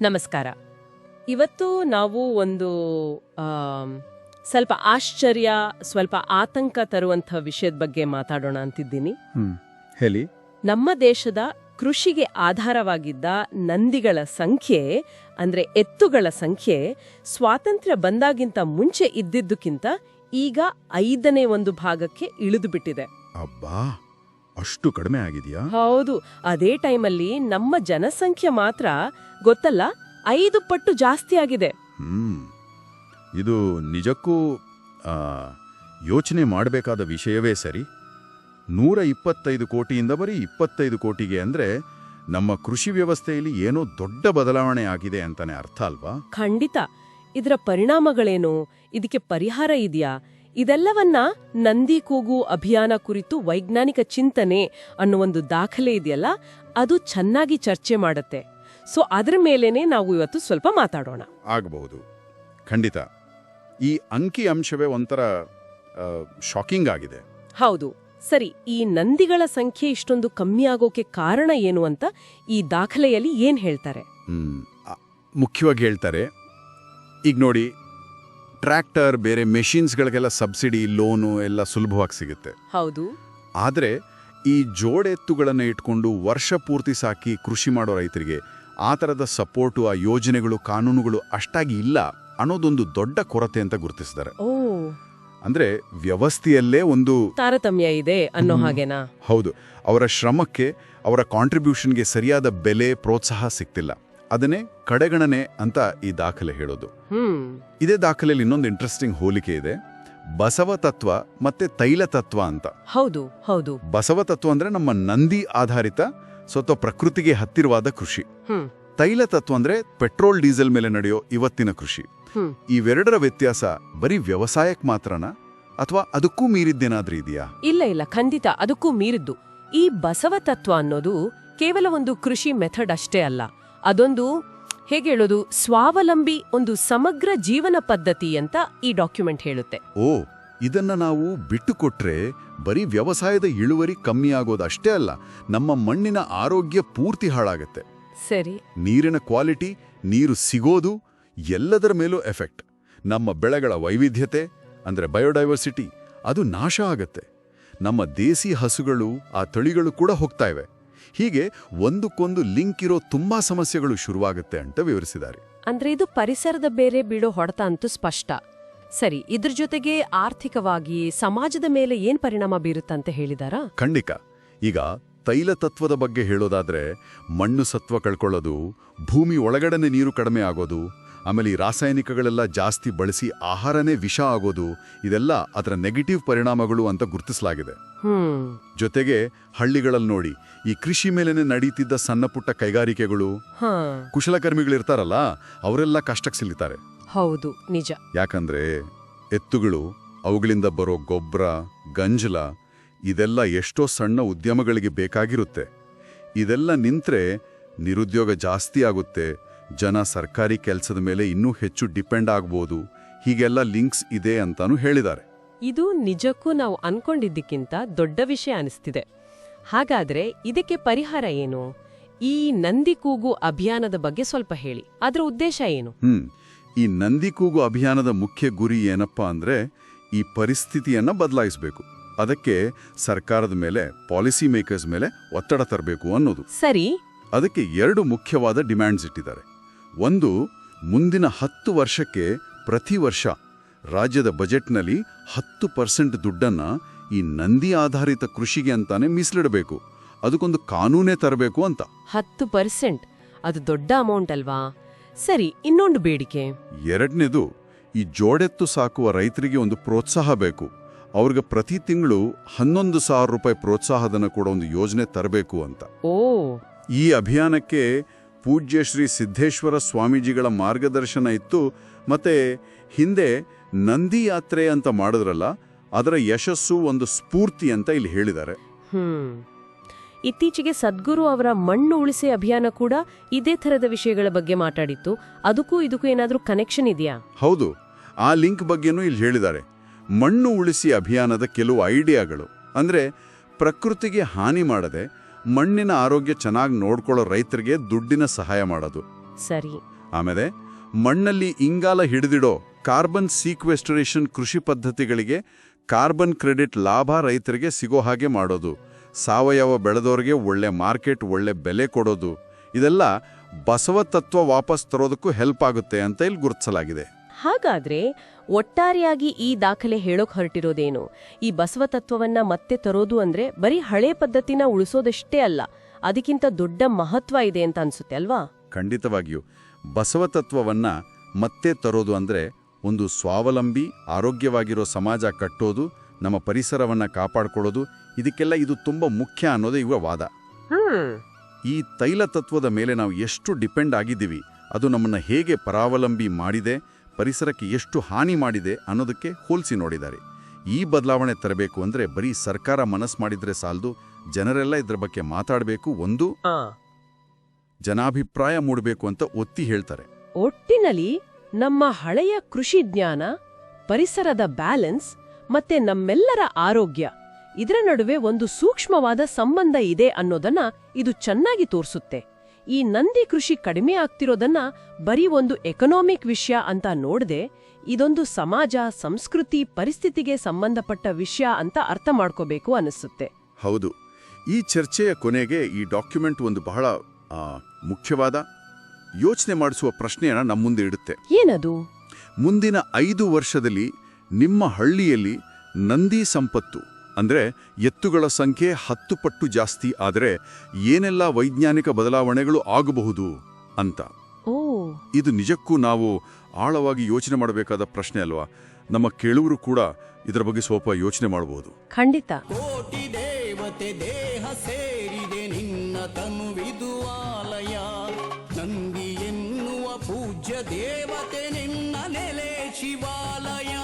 ನಮಸ್ಕಾರ. ಇವತ್ತು ನಾವು ಒಂದು ಸ್ವಲ್ಪ ಆಶ್ಚರ್ಯ ಸ್ವಲ್ಪ ಆತಂಕ ತರುವಂಥ ವಿಷಯದ ಬಗ್ಗೆ ಮಾತಾಡೋಣ ಅಂತಿದ್ದೀನಿ. ಹೇಳಿ. ನಮ್ಮ ದೇಶದ ಕೃಷಿಗೆ ಆಧಾರವಾಗಿದ್ದ ನಂದಿಗಳ ಸಂಖ್ಯೆ ಅಂದ್ರೆ ಎತ್ತುಗಳ ಸಂಖ್ಯೆ ಸ್ವಾತಂತ್ರ್ಯ ಬಂದಾಗಿಂತ ಮುಂಚೆ ಇದ್ದಿದ್ದಕ್ಕಿಂತ ಈಗ ಐದನೇ ಒಂದು ಭಾಗಕ್ಕೆ ಇಳಿದು ಬಿಟ್ಟಿದೆ. ಅಬ್ಬಾ! ಅಷ್ಟು ಕಡಿಮೆ ಆಗಿದೆಯಾ? ಹೌದು ಅದೇ ಟೈಮಲ್ಲಿ ನಮ್ಮ ಜನಸಂಖ್ಯೆ ಮಾತ್ರ ಗೊತ್ತಲ್ಲ ಐದು ಪಟ್ಟು ಜಾಸ್ತಿ ಆಗಿದೆ. ಹ್ಮ್ ಇದು ನಿಜಕ್ಕೂ ಯೋಚನೆ ಮಾಡಬೇಕಾದ ವಿಷಯವೇ ಸರಿ. ನೂರ ಇಪ್ಪತ್ತೈದು ಕೋಟಿಯಿಂದ ಬರೀ ಇಪ್ಪತ್ತೈದು ಕೋಟಿಗೆ ಅಂದ್ರೆ ನಮ್ಮ ಕೃಷಿ ವ್ಯವಸ್ಥೆಯಲ್ಲಿ ಏನೋ ದೊಡ್ಡ ಬದಲಾವಣೆ ಆಗಿದೆ ಅಂತಾನೆ ಅರ್ಥ ಅಲ್ವಾ? ಖಂಡಿತ. ಇದರ ಪರಿಣಾಮಗಳೇನು? ಇದಕ್ಕೆ ಪರಿಹಾರ ಇದೆಯಾ? ಇದೆಲ್ಲವನ್ನ ನಂದಿ ಕೂಗು ಅಭಿಯಾನ ಕುರಿತು ವೈಜ್ಞಾನಿಕ ಚಿಂತನೆ ಅನ್ನೋ ಒಂದು ದಾಖಲೆ ಇದೆಯಲ್ಲ ಅದು ಚೆನ್ನಾಗಿ ಚರ್ಚೆ ಮಾಡುತ್ತೆ. ಸೊ ಅದರ ಮೇಲೇನೆ ನಾವು ಇವತ್ತು ಸ್ವಲ್ಪ ಮಾತಾಡೋಣ. ಆಗಬಹುದು. ಖಂಡಿತ. ಈ ಅಂಕಿ ಅಂಶವೇ ಒಂಥರ ಶಾಕಿಂಗ್ ಆಗಿದೆ. ಹೌದು. ಸರಿ ಈ ನಂದಿಗಳ ಸಂಖ್ಯೆ ಇಷ್ಟೊಂದು ಕಮ್ಮಿ ಆಗೋಕೆ ಕಾರಣ ಏನು ಅಂತ ಈ ದಾಖಲೆಯಲ್ಲಿ ಏನ್ ಹೇಳ್ತಾರೆ. ಮುಖ್ಯವಾಗಿ ಹೇಳ್ತಾರೆ ಈಗ ನೋಡಿ ಟ್ರ್ಯಾಕ್ಟರ್ ಬೇರೆ ಮೆಷಿನ್ಸ್ಗಳಿಗೆಲ್ಲ ಸಬ್ಸಿಡಿ ಲೋನು ಎಲ್ಲ ಸುಲಭವಾಗಿ ಸಿಗುತ್ತೆ. ಹೌದು. ಆದರೆ ಈ ಜೋಡೆತ್ತುಗಳನ್ನು ಇಟ್ಕೊಂಡು ವರ್ಷ ಪೂರ್ತಿ ಸಾಕಿ ಕೃಷಿ ಮಾಡೋ ರೈತರಿಗೆ ಆ ಥರದ ಸಪೋರ್ಟು ಆ ಯೋಜನೆಗಳು ಕಾನೂನುಗಳು ಅಷ್ಟಾಗಿ ಇಲ್ಲ ಅನ್ನೋದೊಂದು ದೊಡ್ಡ ಕೊರತೆ ಅಂತ ಗುರುತಿಸಿದ್ದಾರೆ. ಅಂದ್ರೆ ವ್ಯವಸ್ಥೆಯಲ್ಲೇ ಒಂದು ತಾರತಮ್ಯ ಇದೆ ಅನ್ನೋ ಹಾಗೇನಾ? ಹೌದು. ಅವರ ಶ್ರಮಕ್ಕೆ ಅವರ ಕಾಂಟ್ರಿಬ್ಯೂಷನ್ಗೆ ಸರಿಯಾದ ಬೆಲೆ ಪ್ರೋತ್ಸಾಹ ಸಿಗ್ತಿಲ್ಲ. ಅದನ್ನೇ ಕಡೆಗಣನೆ ಅಂತ ಈ ದಾಖಲೆ ಹೇಳೋದು. ಇದೇ ದಾಖಲೆಯಲ್ಲಿ ಇನ್ನೊಂದು ಇಂಟ್ರೆಸ್ಟಿಂಗ್ ಹೋಲಿಕೆ ಇದೆ. ಬಸವ ತತ್ವ ಮತ್ತೆ ತೈಲ ತತ್ವ ಅಂತ. ಹೌದು ಹೌದು. ಬಸವ ತತ್ವ ಅಂದ್ರೆ ನಮ್ಮ ನಂದಿ ಆಧಾರಿತ ಸ್ವತಃ ಪ್ರಕೃತಿಗೆ ಹತ್ತಿರವಾದ ಕೃಷಿ. ತೈಲ ತತ್ವ ಅಂದ್ರೆ ಪೆಟ್ರೋಲ್ ಡೀಸೆಲ್ ಮೇಲೆ ನಡೆಯೋ ಇವತ್ತಿನ ಕೃಷಿ. ಇವೆರಡರ ವ್ಯತ್ಯಾಸ ಬರೀ ವ್ಯವಸಾಯಕ್ಕೆ ಮಾತ್ರನಾ? ಅಥವಾ ಅದಕ್ಕೂ ಮೀರಿದ್ದೇನಾದ್ರೂ ಇದೆಯಾ? ಇಲ್ಲ ಇಲ್ಲ ಖಂಡಿತ ಅದಕ್ಕೂ ಮೀರಿದ್ದು. ಈ ಬಸವ ತತ್ವ ಅನ್ನೋದು ಕೇವಲ ಒಂದು ಕೃಷಿ ಮೆಥಡ್ ಅಷ್ಟೇ ಅಲ್ಲ. ಅದೊಂದು ಹೇಗೆ ಹೇಳೋದು ಸ್ವಾವಲಂಬಿ ಒಂದು ಸಮಗ್ರ ಜೀವನ ಪದ್ಧತಿ ಅಂತ ಈ ಡಾಕ್ಯುಮೆಂಟ್ ಹೇಳುತ್ತೆ. ಓ ಇದನ್ನ ನಾವು ಬಿಟ್ಟು ಕೊಟ್ರೆ ಬರೀ ವ್ಯವಸಾಯದ ಇಳುವರಿ ಕಮ್ಮಿ ಆಗೋದಷ್ಟೇ ಅಲ್ಲ ನಮ್ಮ ಮಣ್ಣಿನ ಆರೋಗ್ಯ ಪೂರ್ತಿ ಹಾಳಾಗತ್ತೆ. ಸರಿ. ನೀರಿನ ಕ್ವಾಲಿಟಿ ನೀರು ಸಿಗೋದು ಎಲ್ಲದರ ಮೇಲೂ ಎಫೆಕ್ಟ್. ನಮ್ಮ ಬೆಳೆಗಳ ವೈವಿಧ್ಯತೆ ಅಂದ್ರೆ ಬಯೋಡೈವರ್ಸಿಟಿ ಅದು ನಾಶ ಆಗತ್ತೆ. ನಮ್ಮ ದೇಸಿ ಹಸುಗಳು ಆ ತಳಿಗಳು ಕೂಡ ಹೋಗ್ತಾ ಇವೆ. ಹೀಗೆ ಒಂದಕ್ಕೊಂದು ಲಿಂಕ್ ಇರೋ ತುಂಬಾ ಸಮಸ್ಯೆಗಳು ಶುರುವಾಗುತ್ತೆ ಅಂತ ವಿವರಿಸಿದ್ದಾರೆ. ಅಂದ್ರೆ ಇದು ಪರಿಸರದ ಬೇರೆ ಬೀಳೋ ಹೊಡೆತ ಅಂತೂ ಸ್ಪಷ್ಟ. ಸರಿ ಇದ್ರ ಜೊತೆಗೆ ಆರ್ಥಿಕವಾಗಿ ಸಮಾಜದ ಮೇಲೆ ಏನ್ ಪರಿಣಾಮ ಬೀರುತ್ತೆ ಅಂತ ಹೇಳಿದಾರ? ಖಂಡಿತ. ಈಗ ತೈಲ ತತ್ವದ ಬಗ್ಗೆ ಹೇಳೋದಾದ್ರೆ ಮಣ್ಣು ಸತ್ವ ಕಳ್ಕೊಳ್ಳೋದು ಭೂಮಿ ಒಳಗಡೆನೆ ನೀರು ಕಡಿಮೆ ಆಗೋದು ಆಮೇಲೆ ಈ ರಾಸಾಯನಿಕಗಳೆಲ್ಲ ಜಾಸ್ತಿ ಬಳಸಿ ಆಹಾರನೇ ವಿಷ ಆಗೋದು ಇದೆಲ್ಲ ಅದರ ನೆಗೆಟಿವ್ ಪರಿಣಾಮಗಳು ಅಂತ ಗುರುತಿಸಲಾಗಿದೆ. ಜೊತೆಗೆ ಹಳ್ಳಿಗಳಲ್ಲಿ ನೋಡಿ ಈ ಕೃಷಿ ಮೇಲೆನೆ ನಡೀತಿದ್ದ ಸಣ್ಣ ಪುಟ್ಟ ಕೈಗಾರಿಕೆಗಳು ಕುಶಲಕರ್ಮಿಗಳಿರ್ತಾರಲ್ಲ ಅವರೆಲ್ಲ ಕಷ್ಟಕ್ಕೆ ಸಿಲಿತಾರೆ. ಹೌದು ನಿಜ. ಯಾಕಂದ್ರೆ ಎತ್ತುಗಳು ಅವುಗಳಿಂದ ಬರೋ ಗೊಬ್ಬರ ಗಂಜಲ ಇದೆಲ್ಲ ಎಷ್ಟೋ ಸಣ್ಣ ಉದ್ಯಮಗಳಿಗೆ ಬೇಕಾಗಿರುತ್ತೆ. ಇದೆಲ್ಲ ನಿಂತ್ರೆ ನಿರುದ್ಯೋಗ ಜಾಸ್ತಿ ಆಗುತ್ತೆ ಜನ ಸರ್ಕಾರಿ ಕೆಲಸದ ಮೇಲೆ ಇನ್ನೂ ಹೆಚ್ಚು ಡಿಪೆಂಡ್ ಆಗ್ಬೋದು ಹೀಗೆಲ್ಲ ಲಿಂಕ್ಸ್ ಇದೆ ಅಂತಾನು ಹೇಳಿದ್ದಾರೆ. ಇದು ನಿಜಕ್ಕೂ ನಾವು ಅನ್ಕೊಂಡಿದ್ದಕ್ಕಿಂತ ದೊಡ್ಡ ವಿಷಯ ಅನಿಸ್ತಿದೆ. ಹಾಗಾದ್ರೆ ಇದಕ್ಕೆ ಪರಿಹಾರ ಏನು? ಈ ನಂದಿ ಕೂಗು ಅಭಿಯಾನದ ಬಗ್ಗೆ ಸ್ವಲ್ಪ ಹೇಳಿ. ಅದರ ಉದ್ದೇಶ ಏನು? ಈ ನಂದಿ ಕೂಗು ಅಭಿಯಾನದ ಮುಖ್ಯ ಗುರಿ ಏನಪ್ಪಾ ಅಂದ್ರೆ ಈ ಪರಿಸ್ಥಿತಿಯನ್ನ ಬದಲಾಯಿಸಬೇಕು. ಅದಕ್ಕೆ ಸರ್ಕಾರದ ಮೇಲೆ ಪಾಲಿಸಿ ಮೇಕರ್ಸ್ ಮೇಲೆ ಒತ್ತಡ ತರಬೇಕು ಅನ್ನೋದು. ಸರಿ. ಅದಕ್ಕೆ ಎರಡು ಮುಖ್ಯವಾದ ಡಿಮ್ಯಾಂಡ್ಸ್ ಇಟ್ಟಿದ್ದಾರೆ. ಒಂದು ಮುಂದಿನ ಹತ್ತು ವರ್ಷಕ್ಕೆ ಪ್ರತಿ ವರ್ಷ ರಾಜ್ಯದ ಬಜೆಟ್ನಲ್ಲಿ ಹತ್ತು ಪರ್ಸೆಂಟ್ ದುಡ್ಡನ್ನ ಈ ನಂದಿ ಆಧಾರಿತ ಕೃಷಿಗೆ ಅಂತಾನೆ ಮೀಸಲಿಡಬೇಕು. ಅದಕ್ಕೊಂದು ಕಾನೂನೇ ತರಬೇಕು ಅಂತ. ಹತ್ತು ಪರ್ಸೆಂಟ್? ಅದು ದೊಡ್ಡ ಅಮೌಂಟ್ ಅಲ್ವಾ? ಸರಿ ಇನ್ನೊಂದು ಬೇಡಿಕೆ. ಎರಡನೇದು ಈ ಜೋಡೆತ್ತು ಸಾಕುವ ರೈತರಿಗೆ ಒಂದು ಪ್ರೋತ್ಸಾಹ ಬೇಕು. ಅವ್ರಿಗೆ ಪ್ರತಿ ತಿಂಗಳು ಹನ್ನೊಂದು ಸಾವಿರ ರೂಪಾಯಿ ಪ್ರೋತ್ಸಾಹಧನ ಕೂಡ ಒಂದು ಯೋಜನೆ ತರಬೇಕು ಅಂತ. ಓ! ಈ ಅಭಿಯಾನಕ್ಕೆ ಪೂಜ್ಯ ಶ್ರೀ ಸಿದ್ದೇಶ್ವರ ಸ್ವಾಮೀಜಿಗಳ ಮಾರ್ಗದರ್ಶನ ಇತ್ತು. ಮತ್ತೆ ಹಿಂದೆ ನಂದಿ ಯಾತ್ರೆ ಅಂತ ಮಾಡಿದ್ರಲ್ಲ ಅದರ ಯಶಸ್ಸು ಒಂದು ಸ್ಫೂರ್ತಿ ಅಂತ ಇಲ್ಲಿ ಹೇಳಿದ್ದಾರೆ. ಹ್ಮ್. ಇತ್ತೀಚೆಗೆ ಸದ್ಗುರು ಅವರ ಮಣ್ಣು ಉಳಿಸಿ ಅಭಿಯಾನ ಕೂಡ ಇದೇ ಥರದ ವಿಷಯಗಳ ಬಗ್ಗೆ ಮಾತಾಡಿತ್ತು. ಅದಕ್ಕೂ ಇದಕ್ಕೂ ಏನಾದರೂ ಕನೆಕ್ಷನ್ ಇದೆಯಾ? ಹೌದು. ಆ ಲಿಂಕ್ ಬಗ್ಗೆನೂ ಇಲ್ಲಿ ಹೇಳಿದ್ದಾರೆ. ಮಣ್ಣು ಉಳಿಸಿ ಅಭಿಯಾನದ ಕೆಲವು ಐಡಿಯಾಗಳು. ಅಂದ್ರೆ ಪ್ರಕೃತಿಗೆ ಹಾನಿ ಮಾಡದೆ ಮಣ್ಣಿನ ಆರೋಗ್ಯ ಚೆನ್ನಾಗಿ ನೋಡ್ಕೊಳ್ಳೋ ರೈತರಿಗೆ ದುಡ್ಡಿನ ಸಹಾಯ ಮಾಡೋದು. ಸರಿ. ಆಮೇಲೆ ಮಣ್ಣಲ್ಲಿ ಇಂಗಾಲ ಹಿಡಿದಿಡೋ ಕಾರ್ಬನ್ ಸೀಕ್ವೆಸ್ಟರೇಷನ್ ಕೃಷಿ ಪದ್ಧತಿಗಳಿಗೆ ಕಾರ್ಬನ್ ಕ್ರೆಡಿಟ್ ಲಾಭ ರೈತರಿಗೆ ಸಿಗೋ ಹಾಗೆ ಮಾಡೋದು. ಸಾವಯವ ಬೆಳೆದವರಿಗೆ ಒಳ್ಳೆ ಮಾರ್ಕೆಟ್ ಒಳ್ಳೆ ಬೆಲೆ ಕೊಡೋದು. ಇದೆಲ್ಲ ಬಸವ ತತ್ವ ವಾಪಸ್ ತರೋದಕ್ಕೂ ಹೆಲ್ಪ್ ಆಗುತ್ತೆ ಅಂತ ಇಲ್ಲಿ ಗುರುತಿಸಲಾಗಿದೆ. ಹಾಗಾದ್ರೆ ಒಟ್ಟಾರೆಯಾಗಿ ಈ ದಾಖಲೆ ಹೇಳೋಕ್ ಹೊರಟಿರೋದೇನು? ಈ ಬಸವ ತತ್ವವನ್ನ ಮತ್ತೆ ತರೋದು ಅಂದ್ರೆ ಬರೀ ಹಳೆ ಪದ್ಧತಿನ ಉಳಿಸೋದಷ್ಟೇ ಅಲ್ಲ ಅದಕ್ಕಿಂತ ದೊಡ್ಡ ಮಹತ್ವ ಇದೆ ಅಂತ ಅನ್ಸುತ್ತೆ ಅಲ್ವಾ? ಖಂಡಿತವಾಗಿಯೂ. ಬಸವ ತತ್ವವನ್ನ ಮತ್ತೆ ತರೋದು ಅಂದ್ರೆ ಒಂದು ಸ್ವಾವಲಂಬಿ ಆರೋಗ್ಯವಾಗಿರೋ ಸಮಾಜ ಕಟ್ಟೋದು ನಮ್ಮ ಪರಿಸರವನ್ನ ಕಾಪಾಡ್ಕೊಳ್ಳೋದು ಇದಕ್ಕೆಲ್ಲ ಇದು ತುಂಬ ಮುಖ್ಯ ಅನ್ನೋದೇ ಇವ ವಾದ. ಈ ತೈಲ ತತ್ವದ ಮೇಲೆ ನಾವು ಎಷ್ಟು ಡಿಪೆಂಡ್ ಆಗಿದ್ದೀವಿ ಅದು ನಮ್ಮನ್ನ ಹೇಗೆ ಪರಾವಲಂಬಿ ಮಾಡಿದೆ ಪರಿಸರಕ್ಕೆ ಎಷ್ಟು ಹಾನಿ ಮಾಡಿದೆ ಅನ್ನೋದಕ್ಕೆ ಹೋಲಿಸಿ ನೋಡಿದ್ದಾರೆ. ಈ ಬದಲಾವಣೆ ತರಬೇಕು ಅಂದ್ರೆ ಬರೀ ಸರ್ಕಾರ ಮನಸ್ಸು ಮಾಡಿದ್ರೆ ಸಾಲದು ಜನರೆಲ್ಲ ಇದ್ರ ಬಗ್ಗೆ ಮಾತಾಡಬೇಕು ಒಂದು ಜನಾಭಿಪ್ರಾಯ ಮೂಡಬೇಕು ಅಂತ ಒತ್ತಿ ಹೇಳ್ತಾರೆ. ಒಟ್ಟಿನಲ್ಲಿ ನಮ್ಮ ಹಳೆಯ ಕೃಷಿ ಜ್ಞಾನ, ಪರಿಸರದ ಬ್ಯಾಲೆನ್ಸ್ ಮತ್ತೆ ನಮ್ಮೆಲ್ಲರ ಆರೋಗ್ಯ, ಇದರ ನಡುವೆ ಒಂದು ಸೂಕ್ಷ್ಮವಾದ ಸಂಬಂಧ ಇದೆ ಅನ್ನೋದನ್ನ ಇದು ಚೆನ್ನಾಗಿ ತೋರಿಸುತ್ತೆ. ಈ ನಂದಿ ಕೃಷಿ ಕಡಿಮೆ ಆಗ್ತಿರೋದನ್ನ ಬರೀ ಒಂದು ಎಕನಾಮಿಕ್ ವಿಷಯ ಅಂತ ನೋಡದೆ ಇದೊಂದು ಸಮಾಜ, ಸಂಸ್ಕೃತಿ, ಪರಿಸ್ಥಿತಿಗೆ ಸಂಬಂಧಪಟ್ಟ ವಿಷಯ ಅಂತ ಅರ್ಥ ಮಾಡ್ಕೋಬೇಕು ಅನಿಸುತ್ತೆ. ಹೌದು. ಈ ಚರ್ಚೆಯ ಕೊನೆಗೆ ಈ ಡಾಕ್ಯುಮೆಂಟ್ ಒಂದು ಬಹಳ ಮುಖ್ಯವಾದ ಯೋಚನೆ ಮಾಡಿಸುವ ಪ್ರಶ್ನೆಯನ್ನ ನಮ್ಮ ಮುಂದೆ ಇಡುತ್ತೆ. ಏನದು? ಮುಂದಿನ ಐದು ವರ್ಷದಲ್ಲಿ ನಿಮ್ಮ ಹಳ್ಳಿಯಲ್ಲಿ ನಂದಿ ಸಂಪತ್ತು ಅಂದ್ರೆ ಎತ್ತುಗಳ ಸಂಖ್ಯೆ ಹತ್ತು ಪಟ್ಟು ಜಾಸ್ತಿ ಆದರೆ ಏನೆಲ್ಲ ವೈಜ್ಞಾನಿಕ ಬದಲಾವಣೆಗಳು ಆಗಬಹುದು ಅಂತ. ಓ. ಇದು ನಿಜಕ್ಕೂ ನಾವು ಆಳವಾಗಿ ಯೋಚನೆ ಮಾಡಬೇಕಾದ ಪ್ರಶ್ನೆ ಅಲ್ವಾ? ನಮ್ಮ ಕೇಳುವರು ಕೂಡ ಇದರ ಬಗ್ಗೆ ಸ್ವಲ್ಪ ಯೋಚನೆ ಮಾಡಬಹುದು ಖಂಡಿತ. ಕೋಟಿ ದೇವತೆ ದೇಹ ಸೇರಿದೆ ನಿನ್ನ ತನುವಿದು ಆಲಯ. ನಂದಿ పూజ్య దేవతే నిన్న నెలే శివాలయ.